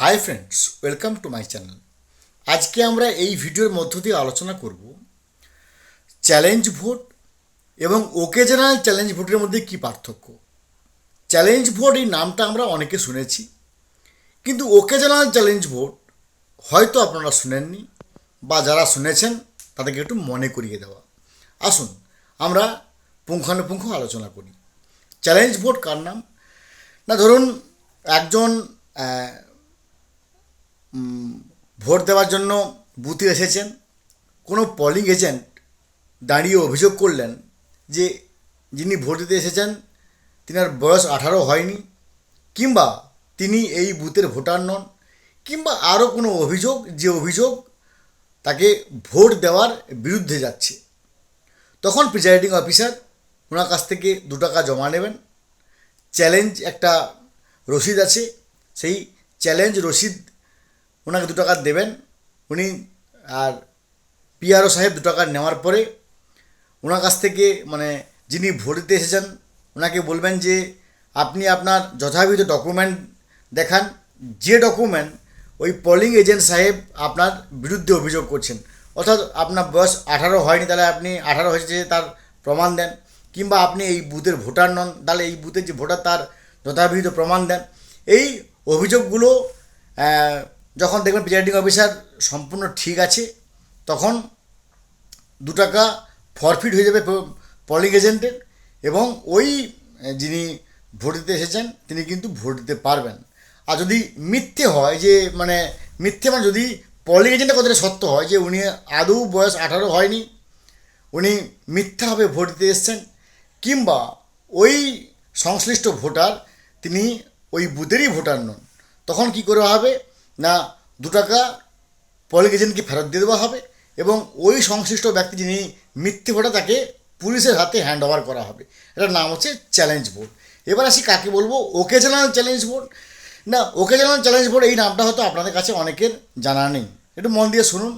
Hi friends welcome to my channel আজকে আমরা এই ভিডিওর মধ্য দিয়ে আলোচনা করব চ্যালেঞ্জ ভোট এবং ওকেজনাল চ্যালেঞ্জ ভোটের মধ্যে কী পার্থক্য। চ্যালেঞ্জ ভোট এই নামটা আমরা অনেকে শুনেছি, কিন্তু ওকেজনাল চ্যালেঞ্জ ভোট হয়তো আপনারা শুনেননি বা যারা শুনেছেন তাদেরকে একটু মনে করিয়ে দেওয়া। আসুন, আমরা পুঙ্খানুপুঙ্খ আলোচনা করি। চ্যালেঞ্জ ভোট কার নাম? না, ধরুন একজন ভোট দেওয়ার জন্য বুথে এসেছেন। কোনো পলিং এজেন্ট দাঁড়িয়ে অভিযোগ করলেন যে যিনি ভোট দিতে এসেছেন, তিনার বয়স আঠারো হয়নি, কিংবা তিনি এই বুথের ভোটার নন, কিংবা আরও কোনো অভিযোগ, যে অভিযোগ তাকে ভোট দেওয়ার বিরুদ্ধে যাচ্ছে। তখন প্রিজাইডিং অফিসার ওনার কাছ থেকে দু টাকা জমা নেবেন। চ্যালেঞ্জ একটা রসিদ আছে, সেই চ্যালেঞ্জ রসিদ ওনাকে দু টাকা দেবেন। উনি আর পিআরও সাহেব দু টাকা নেওয়ার পরে ওনার কাছ থেকে মানে যিনি ভোট দিতে এসেছেন, ওনাকে বলবেন যে, আপনি আপনার যথাবিধ ডকুমেন্ট দেখান। যে ডকুমেন্ট ওই পোলিং এজেন্ট সাহেব আপনার বিরুদ্ধে অভিযোগ করছেন। অর্থাৎ আপনার বয়স আঠারো হয়নি, তাহলে আপনি আঠারো হয়েছে তার প্রমাণ দেন। কিংবা আপনি এই বুথের ভোটার নন, তাহলে এই বুথের যে ভোটার তার যথাবিহিত প্রমাণ দেন। এই অভিযোগগুলো যখন দেখবেন প্রিজাইডিং অফিসার সম্পূর্ণ ঠিক আছে, তখন দু টাকা ফরফিট হয়ে যাবে পলিং এজেন্টের এবং ওই যিনি ভোট দিতে এসেছেন, তিনি কিন্তু ভোট দিতে পারবেন। আর যদি মিথ্যে হয় যে মানে মিথ্যে মানে যদি পলিং এজেন্টের কথাটা সত্য হয় যে উনি আদৌ বয়স আঠারো হয়নি, উনি মিথ্যাভাবে ভোট দিতে এসছেন, কিংবা ওই সংশ্লিষ্ট ভোটার তিনি ওই বুথেরই ভোটার নন, তখন কি করা হবে? না দু টাকা পলিং এজেন্টকে ফেরত দিয়ে দেওয়া হবে এবং ওই সংশ্লিষ্ট ব্যক্তি যিনি মিথ্যে ভোটার তাকে পুলিশের হাতে হ্যান্ড ওভার করা হবে। এটার নাম হচ্ছে চ্যালেঞ্জ বোর্ড এবার আসি কাকে বলব? ওকেজনাল চ্যালেঞ্জ বোর্ড না ওকেজনাল চ্যালেঞ্জ বোর্ড এই নামটা হয়তো আপনাদের কাছে অনেকের জানা নেই। একটু মন দিয়ে শুনুন।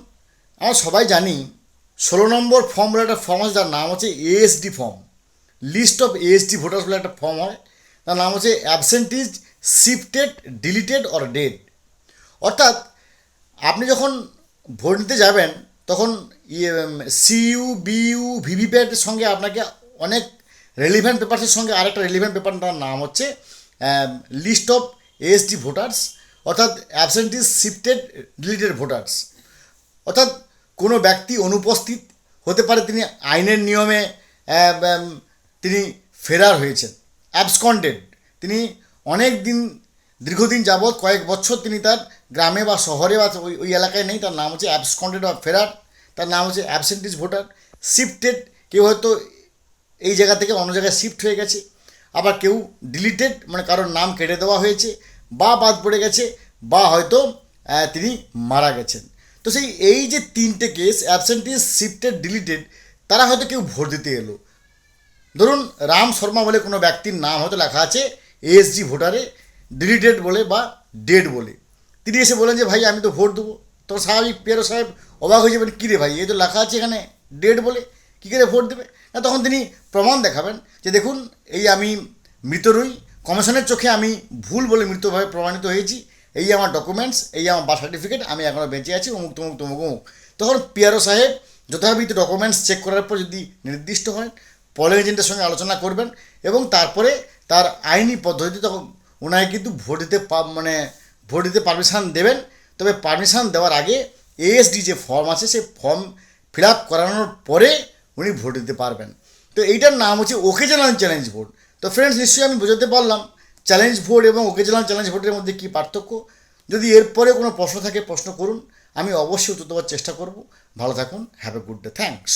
আমরা সবাই জানি, ষোলো নম্বর ফর্ম বলে একটা ফর্ম আছে, যার নাম হচ্ছে ASD form list of ASD voters বলে একটা ফর্ম হয়। তার নাম হচ্ছে absentees shifted deleted or dead অর্থাৎ আপনি যখন ভোট নিতে যাবেন, তখন সিইউ বিইউ ভিভিপ্যাটের সঙ্গে আপনাকে অনেক রেলিভেন্ট পেপারসের সঙ্গে আরেকটা রেলিভেন্ট পেপারটার নাম হচ্ছে লিস্ট অফ এএসডি ভোটার্স অর্থাৎ অ্যাবসেন্টিস শিফটেড ডিলিটেড ভোটার্স অর্থাৎ কোনো ব্যক্তি অনুপস্থিত হতে পারে, তিনি আইনের নিয়মে তিনি ফেরার হয়েছেন অ্যাবসকন্ডেড তিনি অনেক দিন দীর্ঘদিন যাবৎ কয়েক বছর তিনি তার গ্রামে বা শহরে বা ওই ওই এলাকায় নেই। তার নাম হচ্ছে অ্যাবসকন্ডেড বা ফেরার। তার নাম হচ্ছে অ্যাবসেন্টিজ ভোটার শিফটেড কেউ হয়তো এই জায়গা থেকে অন্য জায়গায় শিফট হয়ে গেছে। আবার কেউ ডিলিটেড মানে কারোর নাম কেটে দেওয়া হয়েছে বা বাদ পড়ে গেছে বা হয়তো তিনি মারা গেছেন। তো সেই এই যে তিনটে কেস অ্যাবসেন্টিস শিফটেড ডিলিটেড তারা হয়তো কেউ ভোট দিতে এলো। ধরুন রাম শর্মা বলে কোনো ব্যক্তির নাম হয়তো লেখা আছে এএসজি ভোটারে ডিলিটেড বলে বা ডেড বলে। তিনি এসে বলেন যে, ভাই, আমি তো ভোট দেবো। তো স্বাভাবিক পেরো সাহেব অবাক হয়ে যাবেন কী রে ভাই, এই তো লেখা আছে এখানে ডেড বলে। কী করে ভোট দেবে? না, তখন তিনি প্রমাণ দেখাবেন যে, দেখুন, এই আমি মৃত রই। কমিশনের চোখে আমি ভুল বলে মৃতভাবে প্রমাণিত হয়েছি। এই আমার ডকুমেন্টস এই আমার বার্থ সার্টিফিকেট আমি এখনও বেঁচে আছি, অমুক, তমুক তমুক, অমুক। তখন পিআরও সাহেব যথাবিধ ডকুমেন্টস চেক করার পর যদি নির্দিষ্ট হয় পলিং এজেন্টের সঙ্গে আলোচনা করবেন এবং তারপরে তার আইনি পদ্ধতি তখন ওনাকে কিন্তু ভোট দিতে মানে ভোট দিতে পারমিশন দেবেন। তবে পারমিশন দেওয়ার আগে এএসডি যে ফর্ম আছে, সেই ফর্ম ফিল আপ করানোর পরে উনি ভোট দিতে পারবেন। তো এইটার নাম হচ্ছে ওকেজনাল চ্যালেঞ্জ ভোট তো ফ্রেন্ডস নিশ্চয়ই আমি বোঝাতে পারলাম চ্যালেঞ্জ ভোট এবং ওকেজনাল চ্যালেঞ্জ ভোটের মধ্যে কী পার্থক্য। যদি এরপরে কোনো প্রশ্ন থাকে, প্রশ্ন করুন। আমি অবশ্যই উত্তর দেওয়ার চেষ্টা করব। ভালো থাকুন have a good day thanks